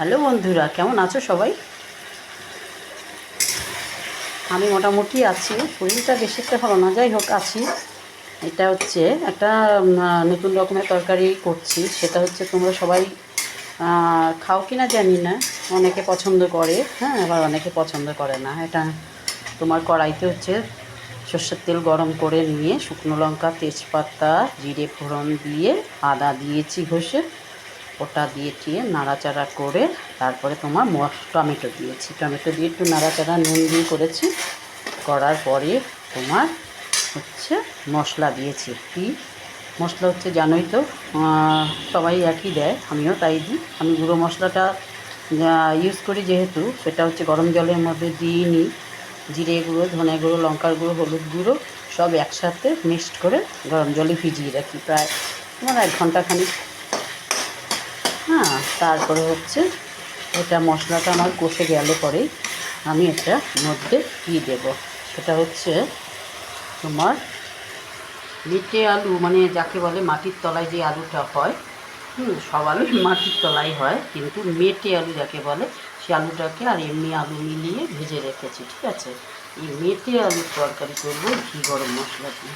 Hello বন্ধুরা, কেমন আছো সবাই? আমি মোটামুটি আছি শরীরটা বেশি একটা ভালো না, যাই হোক আছি। এটা হচ্ছে একটা নতুন রকমের তরকারি করছি, সেটা হচ্ছে তোমরা সবাই খাও কি না জানি না, অনেকে পছন্দ করে হ্যাঁ আবার অনেকে পছন্দ করে না। এটা তোমার কড়াইতে হচ্ছে সর্ষের তেল গরম করে নিয়ে শুকনো লঙ্কা, তেজপাতা, জিরে ফোড়ন দিয়ে আদা দিয়েছি ঘষে ওটা দিয়ে টিয়ে নাড়াচাড়া করে তারপরে তোমার মশ- টমেটো দিয়েছি। টমেটো দিয়ে একটু নাড়াচাড়া, নুন দিয়ে করেছি। করার পরে তোমার হচ্ছে মশলা দিয়েছি কি মশলা হচ্ছে জানোই তো সবাই একই দেয়, আমিও তাই দিই। আমি গুঁড়ো মশলাটা ইউজ করি যেহেতু, সেটা হচ্ছে গরম জলের মধ্যে দিয়ে নিই। জিরে গুঁড়ো, ধনে গুঁড়ো, লঙ্কার গুঁড়ো, হলুদ গুঁড়ো, সব একসাথে মিক্সড করে গরম জলে ভিজিয়ে রাখি। প্রায় তোমার এক ঘণ্টা খানিক তারপরে হচ্ছে এটা মশলাটা আমার কষে গেলে পরেই আমি এটা মধ্যে দিয়ে দেবো। সেটা হচ্ছে তোমার মেটে আলু মানে যাকে বলে মাটির তলায় যে আলুটা হয়, হুম, সব আলুই মাটির তলায় হয়, কিন্তু মেটে আলু যাকে বলে, সে আলুটাকে আর এমনি আলু মিলিয়ে ভেজে রেখেছি, ঠিক আছে? এই মেটে আলুর তরকারি করব ঘি গরম মশলা দিয়ে।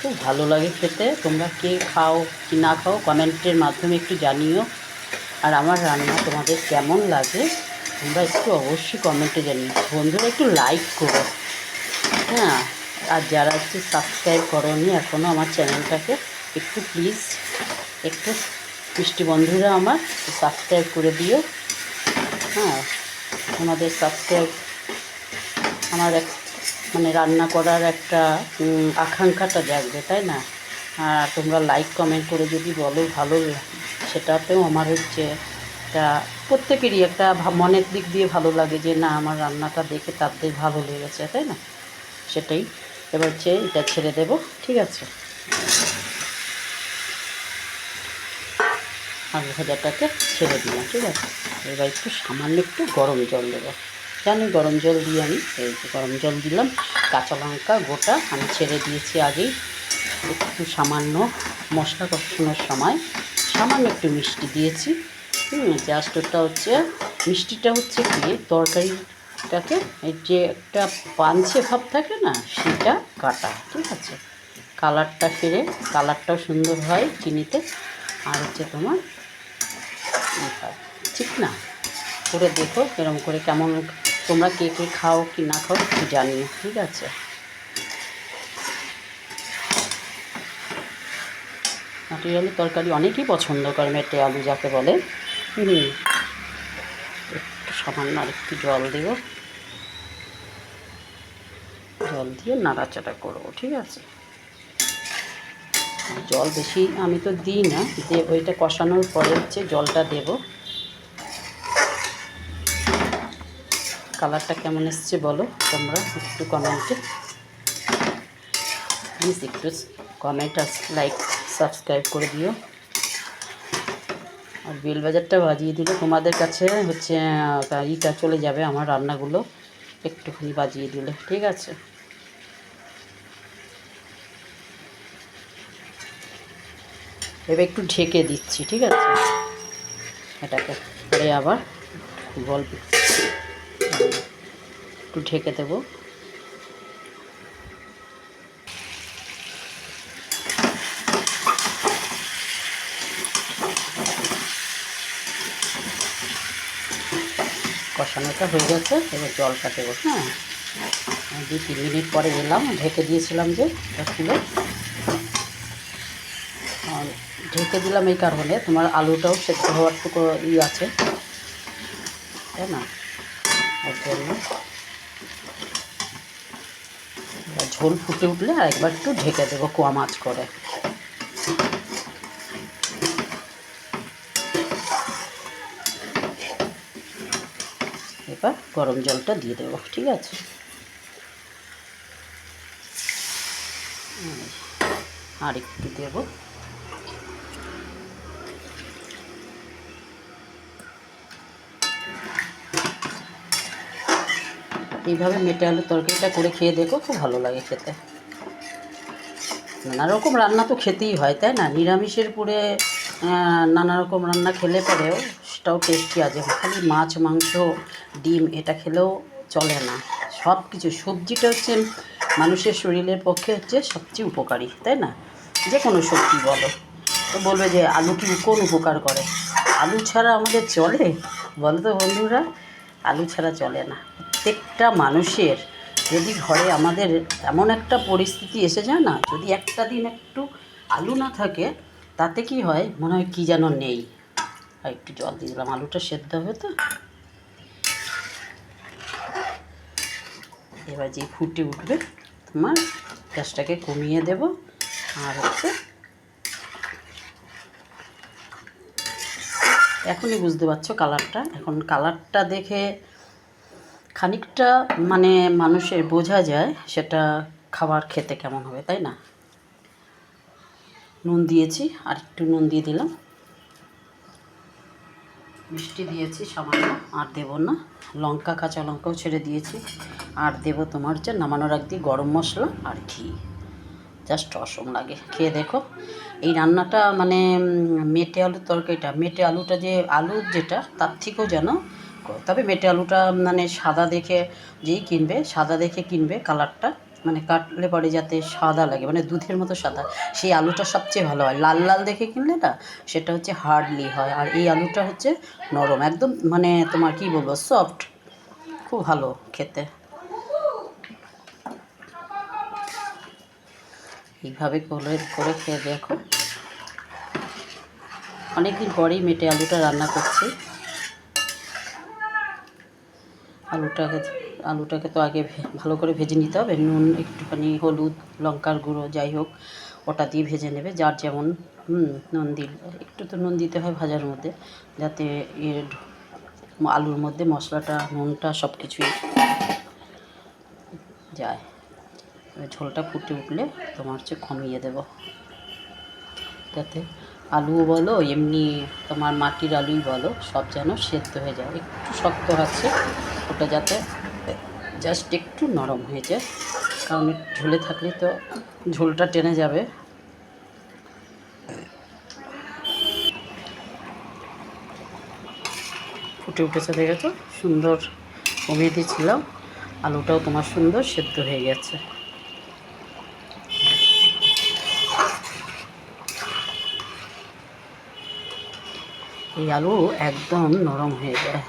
খুব ভালো লাগে খেতে। তোমরা কে খাও কি না খাও কমেন্টের মাধ্যমে একটু জানিও। আর আমার রান্না তোমাদের কেমন লাগে, তোমরা একটু অবশ্যই কমেন্টে জানিও। বন্ধুরা, একটু লাইক করো। হ্যাঁ আর যারা একটু সাবস্ক্রাইব করোনি এখনও আমার চ্যানেলটাকে একটু প্লিজ একটু মিষ্টি বন্ধুরা আমার সাবস্ক্রাইব করে দিও। হ্যাঁ আমাদের সাবস্ক্রাইব আমার এক মানে রান্না করার একটা আকাঙ্ক্ষাটা জাগবে, তাই না? আর তোমরা লাইক কমেন্ট করে যদি বলো, ভালো সেটাতেও আমার হচ্ছে একটা প্রত্যেকেরই একটা মনের দিক দিয়ে ভালো লাগে যে, না, আমার রান্নাটা দেখে তাদের ভালো লেগেছে তাই না? সেটাই। এবার হচ্ছে এটা ছেড়ে দেব, ঠিক আছে? আলু ভাজাটাকে ছেড়ে দিলাম, ঠিক আছে? এবার একটু সামান্য একটু গরম জল দেবো। জানি গরম জল দিয়ে আমি, এই গরম জল দিলাম, কাঁচা লঙ্কা গোটা আমি ছেড়ে দিয়েছি আগেই। একটু সামান্য মশলা কষানোর সময় সামান্য একটু মিষ্টি দিয়েছি। হুম জাস্ট ওটা হচ্ছে, মিষ্টিটা হচ্ছে কি, তরকারিটাকে যে একটা পাঞ্চে ভাব থাকে না, সেটা কাটা, ঠিক আছে? কালারটা ফিরে, কালারটাও সুন্দর হয় চিনিতে। আর হচ্ছে তোমার ঠিক না? করে দেখো এরকম করে, কেমন তোমরা কে কে খাও কি না খাও, একটু জানিও, ঠিক আছে? মাটি আলুর তরকারি অনেকেই পছন্দ করে, মেটে আলু যাকে বলে। হুম। একটু সামান্য আর একটু জল দেব। জল দিয়ে নাড়াচাড়া করব, ঠিক আছে? জল বেশি আমি তো দিই না, দিয়ে ওইটা কষানোর পরে হচ্ছে জলটা দেব। কালারটা কেমন এসছে বলো তোমরা একটু কমেন্টে। প্লিজ একটু কমেন্ট লাইক সাবস্ক্রাইব করে দিও। আর বেল বাজারটা বাজিয়ে দিলে তোমাদের কাছে হচ্ছে ইটা চলে যাবে আমার রান্নাগুলো। একটুখানি বাজিয়ে দিলে, ঠিক আছে? এবার একটু ঢেকে দিচ্ছি, ঠিক আছে? এটাকে পরে আবার গল্প একটু ঢেকে দেবো। কষানোটা হয়ে গেছে, এবার জলটা দেবো হ্যাঁ দুই তিন মিনিট পরে এলাম ঢেকে দিয়েছিলাম যে খুলে ঢেকে দিলাম এই কারণে। তোমার আলুটাও সেদ্ধ হওয়ার টুকু ই আছে। তাই না? ওর জন্য। ঝোল ফুটে উঠলে আর একবার একটু ঢেকে দেবো কোয়া মাছ করে এবার গরম জলটা দিয়ে দেবো, ঠিক আছে? আর একটু দেবো। এইভাবে মেটে আলু তরকারিটা করে খেয়ে দেখো, খুব ভালো লাগে খেতে। নানা রকম রান্না তো খেতেই হয়, তাই না? নিরামিষের পুরে নানা রকম রান্না খেলে পরেও সেটাও টেস্টি আছে। খালি মাছ, মাংস, ডিম, এটা খেলেও চলে না। সব কিছু সবজিটা হচ্ছে মানুষের শরীরের পক্ষে হচ্ছে সবচেয়ে উপকারী, তাই না? যে কোনো সবজি বলো। তো বলবে যে আলু কি কোন উপকার করে? আলু ছাড়া আমাদের চলে? বলো তো বন্ধুরা, আলু ছাড়া চলে না। প্রত্যেকটা মানুষের যদি ঘরে আমাদের এমন একটা পরিস্থিতি এসে যায় না, যদি একটা দিন একটু আলু না থাকে তাতে কি হয়? মনে হয় কী যেন নেই। আর একটু জল দিয়ে দিলাম, আলুটা সেদ্ধ হবে তো। এবার যে ফুটে উঠবে, তোমার গ্যাসটাকে কমিয়ে দেব। আর হচ্ছে এখনই বুঝতে পারছ কালারটা। এখন কালারটা দেখে খানিকটা মানে মানুষের বোঝা যায় সেটা খাবার খেতে কেমন হবে, তাই না? নুন দিয়েছি, আর একটু নুন দিয়ে দিলাম। মিষ্টি দিয়েছি সামান্য, আর দেবো না। লঙ্কা, কাঁচা লঙ্কাও ছেড়ে দিয়েছি। আর দেবো তোমার হচ্ছে নামানোর দিয়ে গরম মশলা আর ঘি। জাস্ট অসম লাগে। খেয়ে দেখো। এই রান্নাটা মানে মেটে আলুর তরকারিটা, মেটে আলুটা যে আলু যেটা, তার থেকেও যেন তবে মেটে আলুটা মানে সাদা দেখে যেই কিনবে, সাদা দেখে কিনবে কালারটা মানে কাটলে পরে যাতে সাদা লাগে মানে দুধের মতো সাদা। সেই আলুটা সবচেয়ে ভালো হয়। লাল লাল দেখে কিনলে না, সেটা হচ্ছে হার্ডলি হয়। আর এই আলুটা হচ্ছে নরম, একদম মানে তোমার কি বলব, সফট। খুব ভালো খেতে। এইভাবে করে করে খেয়ে দেখো। অনেকদিন পরেই মেটে আলুটা রান্না করছি। আলুটাকে আলুটাকে তো আগে ভালো করে ভেজে নিতে হবে। নুন, একটুখানি হলুদ, লঙ্কার গুঁড়ো, যাই হোক, ওটা দিয়ে ভেজে নেবে। যার যেমন নুন দিল। একটু তো নুন দিতে হয় ভাজার মধ্যে, যাতে এর আলুর মধ্যে মশলাটা, নুনটা সব কিছুই যায় ঝোলটা ফুটে উঠলে তোমার হচ্ছে কমিয়ে দেব। যাতে আলুও বলো, এমনি তোমার মাটির আলুই বলো, সব যেন সেদ্ধ হয়ে যায়। একটু শক্ত আছে, ওটা যাতে জাস্ট একটু নরম হয়ে যায়। কারণ ঝোলে থাকলে তো ঝোলটা টেনে যাবে। ফুটে উঠেছে দেখেছ সুন্দর কমিয়ে দিয়েছিলাম। আলুটাও তোমার সুন্দর সেদ্ধ হয়ে গেছে। এই আলু একদম নরম হয়ে যায়।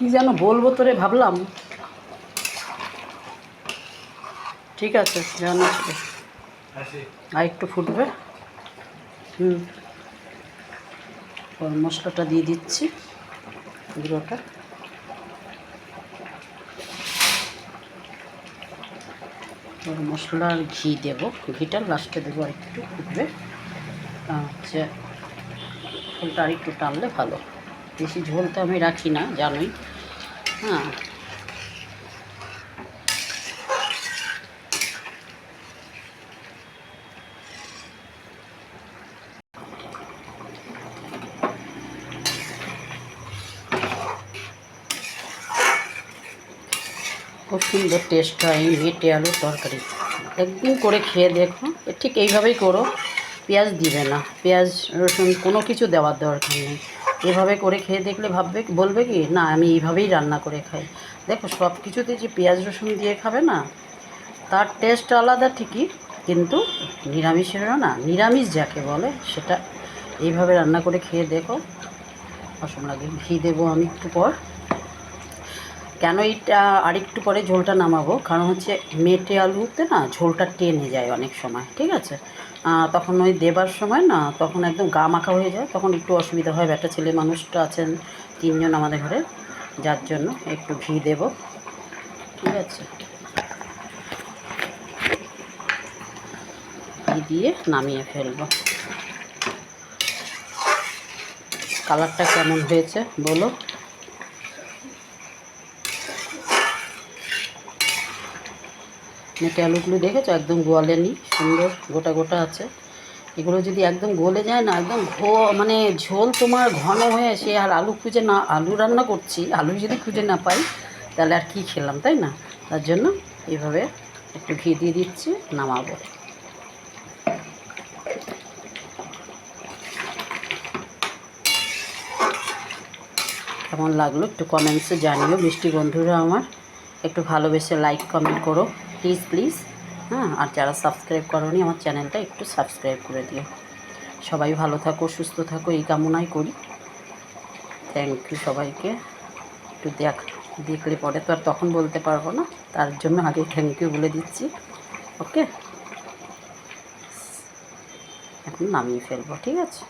কি যেন বলব তোরে ভাবলাম। ঠিক আছে জানো। আর একটু ফুটবে। হুম। গরম মশলাটা দিয়ে দিচ্ছি গুঁড়োটা। গরম মশলা আর ঘি দেবো। ঘিটা লাস্টে দেবো আর একটু ফুটবে। আর হচ্ছে ঝোলটা আর একটু টানলে ভালো। বেশি ঝোল তো আমি রাখি না জানোই। হ্যাঁ। খুব সুন্দর টেস্ট হয়, এই মেটে আলুর তরকারি। একদিন করে খেয়ে দেখো, ঠিক এইভাবেই করো। পেঁয়াজ দিবে না, পেঁয়াজ, রসুন, কোনো কিছু দেওয়ার দরকার নেই। এভাবে করে খেয়ে দেখলে ভাববে বলবে কি, না, আমি এইভাবেই রান্না করে খাই। দেখো, সব কিছুতে যে পেঁয়াজ রসুন দিয়ে খাবে না, তার টেস্ট আলাদা ঠিকই, কিন্তু নিরামিষেরও না, নিরামিষ যাকে বলে, সেটা এইভাবে রান্না করে খেয়ে দেখো। অসম লাগে, ঘি দেবো আমি একটু পর। কেন এইটা আরেকটু পরে ঝোলটা নামাবো? কারণ হচ্ছে মেটে আলুতে না ঝোলটা টেনে যায় অনেক সময়, ঠিক আছে? তখন ওই দেবার সময় না তখন একদম গা মাখা হয়ে যায়, তখন একটু অসুবিধা হয়। একটা ছেলে মানুষটা আছেন তিনজন আমাদের ঘরে, যার জন্য একটু ঘি দেব, ঠিক আছে? ঘি দিয়ে নামিয়ে ফেলব। কালারটা কেমন হয়েছে বলো? নেটে আলুগুলো দেখেছ? একদম গোয়ালেনি, সুন্দর, গোটা গোটা আছে। এগুলো যদি একদম গলে যায় না, একদম ঘো মানে ঝোল তোমার ঘন হয়ে সে আর আলু খুঁজে না, আলু রান্না করছি, আলু যদি খুঁজে না পাই, তাহলে আর কি খেলাম, তাই না? তার জন্য এভাবে একটু ঘি দিয়ে দিচ্ছি, নামাবো। কেমন লাগল একটু কমেন্টসে জানিও, মিষ্টি বন্ধুরা আমার। একটু ভালোবেসে লাইক কমেন্ট করো। প্লিজ প্লিজ হ্যাঁ আর যারা সাবস্ক্রাইব করোনি, আমার চ্যানেলটা একটু সাবস্ক্রাইব করে দিও। সবাই ভালো থাকো, সুস্থ থাকো, এই কামনাই করি। থ্যাংক ইউ সবাইকে। একটু দেখ, দেখলে পরে তো আর তখন বলতে পারব না, তার জন্য আগে থ্যাংক ইউ বলে দিচ্ছি ওকে এখন নামিয়ে ফেলব, ঠিক আছে?